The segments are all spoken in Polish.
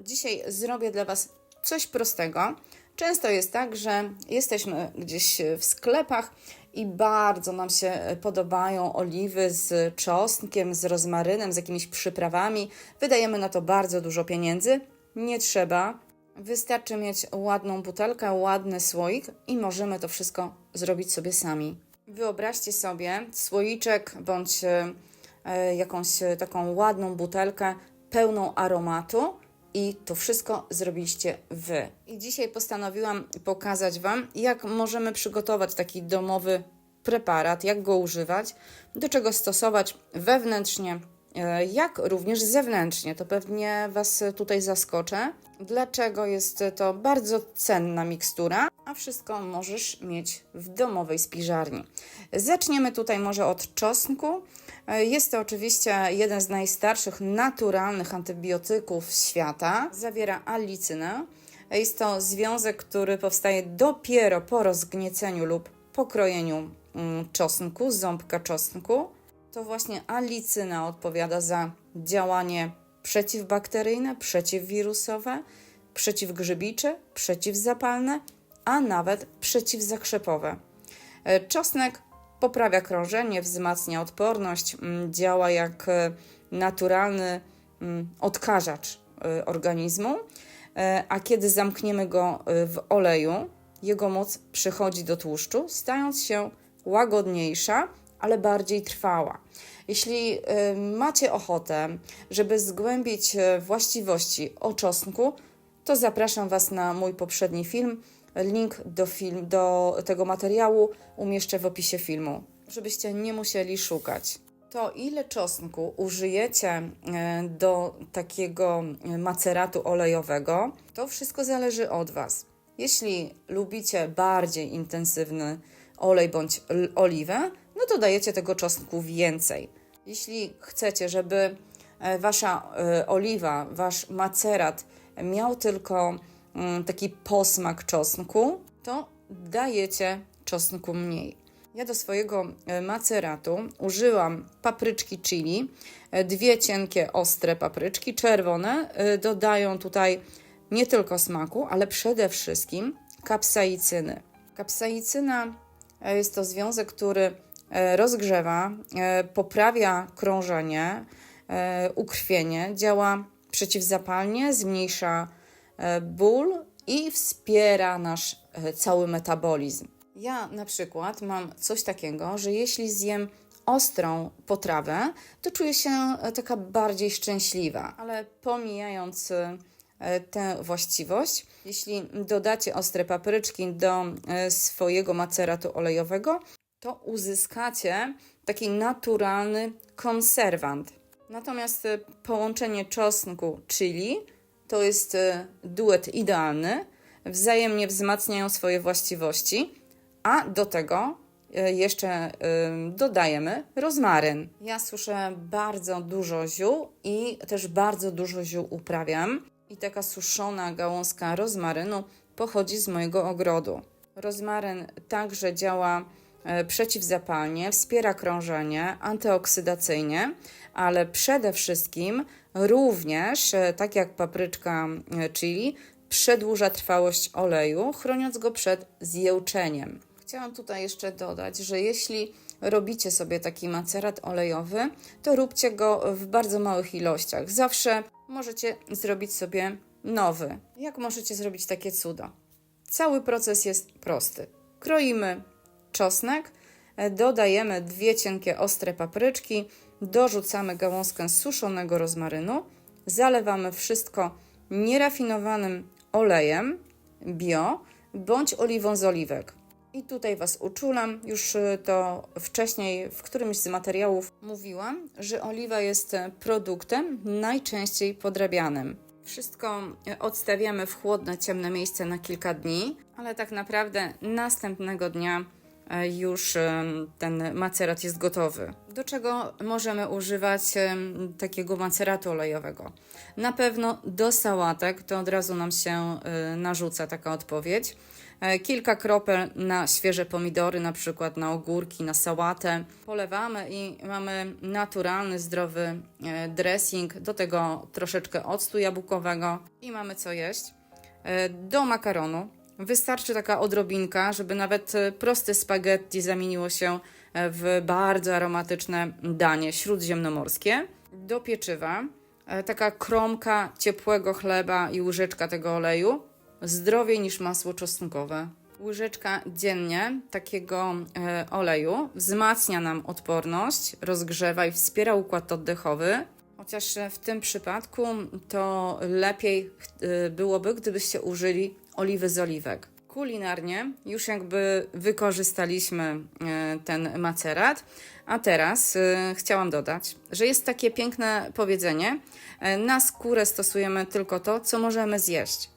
Dzisiaj zrobię dla Was coś prostego. Często jest tak, że jesteśmy gdzieś w sklepach i bardzo nam się podobają oliwy z czosnkiem, z rozmarynem, z jakimiś przyprawami. Wydajemy na to bardzo dużo pieniędzy. Nie trzeba. Wystarczy mieć ładną butelkę, ładny słoik i możemy to wszystko zrobić sobie sami. Wyobraźcie sobie słoiczek bądź e, jakąś taką ładną butelkę pełną aromatu i to wszystko zrobiliście Wy. I dzisiaj postanowiłam pokazać Wam, jak możemy przygotować taki domowy preparat, jak go używać, do czego stosować wewnętrznie, e, jak również zewnętrznie. To pewnie Was tutaj zaskoczę. Dlaczego jest to bardzo cenna mikstura, a wszystko możesz mieć w domowej spiżarni. Zaczniemy tutaj może od czosnku. E, Jest to oczywiście jeden z najstarszych naturalnych antybiotyków świata. Zawiera alicynę. Jest to związek, który powstaje dopiero po rozgnieceniu lub pokrojeniu mm, czosnku, ząbka czosnku. To właśnie alicyna odpowiada za działanie przeciwbakteryjne, przeciwwirusowe, przeciwgrzybicze, przeciwzapalne, a nawet przeciwzakrzepowe. E, Czosnek poprawia krążenie, wzmacnia odporność, mm, działa jak e, naturalny mm, odkażacz e, organizmu, E, a kiedy zamkniemy go w oleju, jego moc przychodzi do tłuszczu, stając się łagodniejsza, ale bardziej trwała. Jeśli macie ochotę, żeby zgłębić właściwości o czosnku, to zapraszam Was na mój poprzedni film. Link do, film, do tego materiału umieszczę w opisie filmu, żebyście nie musieli szukać. To ile czosnku użyjecie e, do takiego e, maceratu olejowego, to wszystko zależy od Was. Jeśli lubicie bardziej intensywny olej bądź oliwę, no to dajecie tego czosnku więcej. Jeśli chcecie, żeby e, wasza oliwa, wasz macerat miał tylko taki posmak czosnku, to dajecie czosnku mniej. Ja do swojego e, maceratu użyłam papryczki chili, e, dwie cienkie, ostre papryczki czerwone. e, Dodają tutaj nie tylko smaku, ale przede wszystkim kapsaicyny. Kapsaicyna jest to związek, który rozgrzewa, poprawia krążenie, ukrwienie, działa przeciwzapalnie, zmniejsza ból i wspiera nasz e, cały metabolizm. Ja na przykład mam coś takiego, że jeśli zjem ostrą potrawę, to czuję się e, taka bardziej szczęśliwa. Ale pomijając e, tę właściwość, jeśli dodacie ostre papryczki do e, swojego maceratu olejowego, to uzyskacie taki naturalny konserwant. Natomiast e, połączenie czosnku chili to jest e, duet idealny, wzajemnie wzmacniają swoje właściwości, a do tego e, jeszcze ym, dodajemy rozmaryn. Ja suszę bardzo dużo ziół i też bardzo dużo ziół uprawiam. I taka suszona gałązka rozmarynu pochodzi z mojego ogrodu. Rozmaryn także działa e, przeciwzapalnie, wspiera krążenie, antyoksydacyjnie, ale przede wszystkim również, e, tak jak papryczka e, chili, przedłuża trwałość oleju, chroniąc go przed zjełczeniem. Chciałam tutaj jeszcze dodać, że jeśli robicie sobie taki macerat olejowy, to róbcie go w bardzo małych ilościach. Zawsze możecie zrobić sobie nowy. Jak możecie zrobić takie cuda? Cały proces jest prosty. Kroimy czosnek, e, dodajemy dwie cienkie ostre papryczki, dorzucamy gałązkę suszonego rozmarynu, zalewamy wszystko nierafinowanym olejem bio bądź oliwą z oliwek. I tutaj Was uczulam, już y, to wcześniej w którymś z materiałów mówiłam, że oliwa jest e, produktem najczęściej podrabianym. Wszystko e, odstawiamy w chłodne, ciemne miejsce na kilka dni, ale tak naprawdę następnego dnia już em, ten macerat jest gotowy. Do czego możemy używać takiego maceratu olejowego? Na pewno do sałatek, to od razu nam się y, narzuca taka odpowiedź. E, Kilka kropel na świeże pomidory, na przykład na ogórki, na sałatę. Polewamy i mamy naturalny, zdrowy e, dressing. Do tego troszeczkę octu jabłkowego i mamy co jeść. E, Do makaronu wystarczy taka odrobinka, żeby nawet e, proste spaghetti zamieniło się e, w bardzo aromatyczne danie śródziemnomorskie. Do pieczywa e, taka kromka ciepłego chleba i łyżeczka tego oleju zdrowiej niż masło czosnkowe. Łyżeczka dziennie takiego oleju wzmacnia nam odporność, rozgrzewa i wspiera układ oddechowy. Chociaż w tym przypadku to lepiej byłoby, gdybyście użyli oliwy z oliwek. Kulinarnie już jakby wykorzystaliśmy e, ten macerat, a teraz e, chciałam dodać, że jest takie piękne powiedzenie: e, na skórę stosujemy tylko to, co możemy zjeść.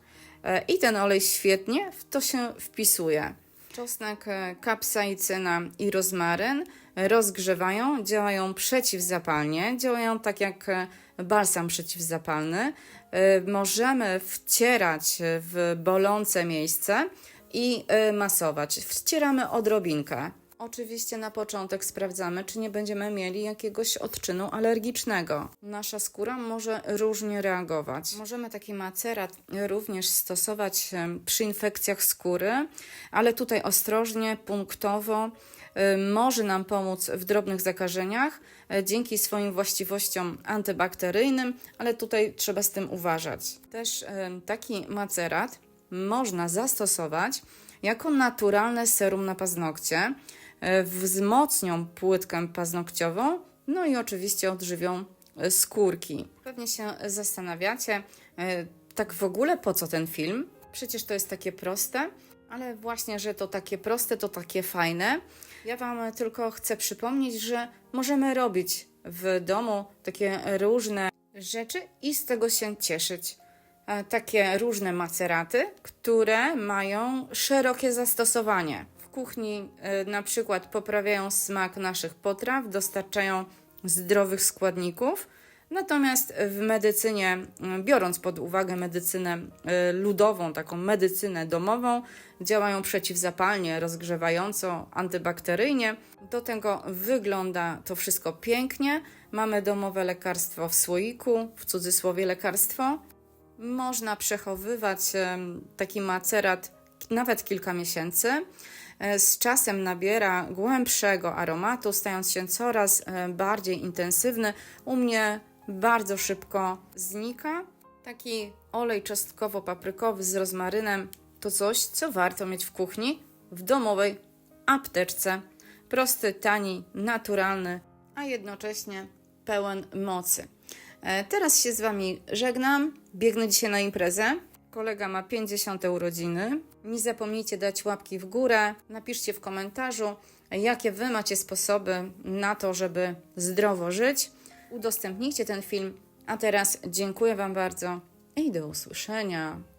I ten olej świetnie w to się wpisuje. Czosnek, kapsaicyna i rozmaryn rozgrzewają, działają przeciwzapalnie, działają tak jak e, balsam przeciwzapalny. E, Możemy wcierać w bolące miejsce i e, masować. Wcieramy odrobinkę. Oczywiście na początek sprawdzamy, czy nie będziemy mieli jakiegoś odczynu alergicznego. Nasza skóra może różnie reagować. Możemy taki macerat również stosować przy infekcjach skóry, ale tutaj ostrożnie, punktowo. Em, Może nam pomóc w drobnych zakażeniach e, dzięki swoim właściwościom antybakteryjnym, ale tutaj trzeba z tym uważać. Też em, taki macerat można zastosować jako naturalne serum na paznokcie. Wzmocnią płytkę paznokciową, no i oczywiście odżywią skórki. Pewnie się zastanawiacie, tak w ogóle po co ten film? Przecież to jest takie proste, ale właśnie, że to takie proste, to takie fajne. Ja Wam tylko chcę przypomnieć, że możemy robić w domu takie różne rzeczy i z tego się cieszyć e, takie różne maceraty, które mają szerokie zastosowanie. W kuchni e, na przykład poprawiają smak naszych potraw, dostarczają zdrowych składników. Natomiast w medycynie, m, biorąc pod uwagę medycynę e, ludową, taką medycynę domową, działają przeciwzapalnie, rozgrzewająco, antybakteryjnie. Do tego wygląda to wszystko pięknie. Mamy domowe lekarstwo w słoiku, w cudzysłowie lekarstwo. Można przechowywać taki macerat nawet kilka miesięcy. E, Z czasem nabiera głębszego aromatu, stając się coraz e, bardziej intensywny. U mnie bardzo szybko znika. Taki olej czosnkowo-paprykowy z rozmarynem to coś, co warto mieć w kuchni, w domowej apteczce. Prosty, tani, naturalny, a jednocześnie pełen mocy. E, Teraz się z Wami żegnam. Biegnę dzisiaj na imprezę. Kolega ma 50 urodziny. Nie zapomnijcie dać łapki w górę. Napiszcie w komentarzu, jakie Wy macie sposoby na to, żeby zdrowo żyć. Udostępnijcie ten film. A teraz dziękuję Wam bardzo i do usłyszenia.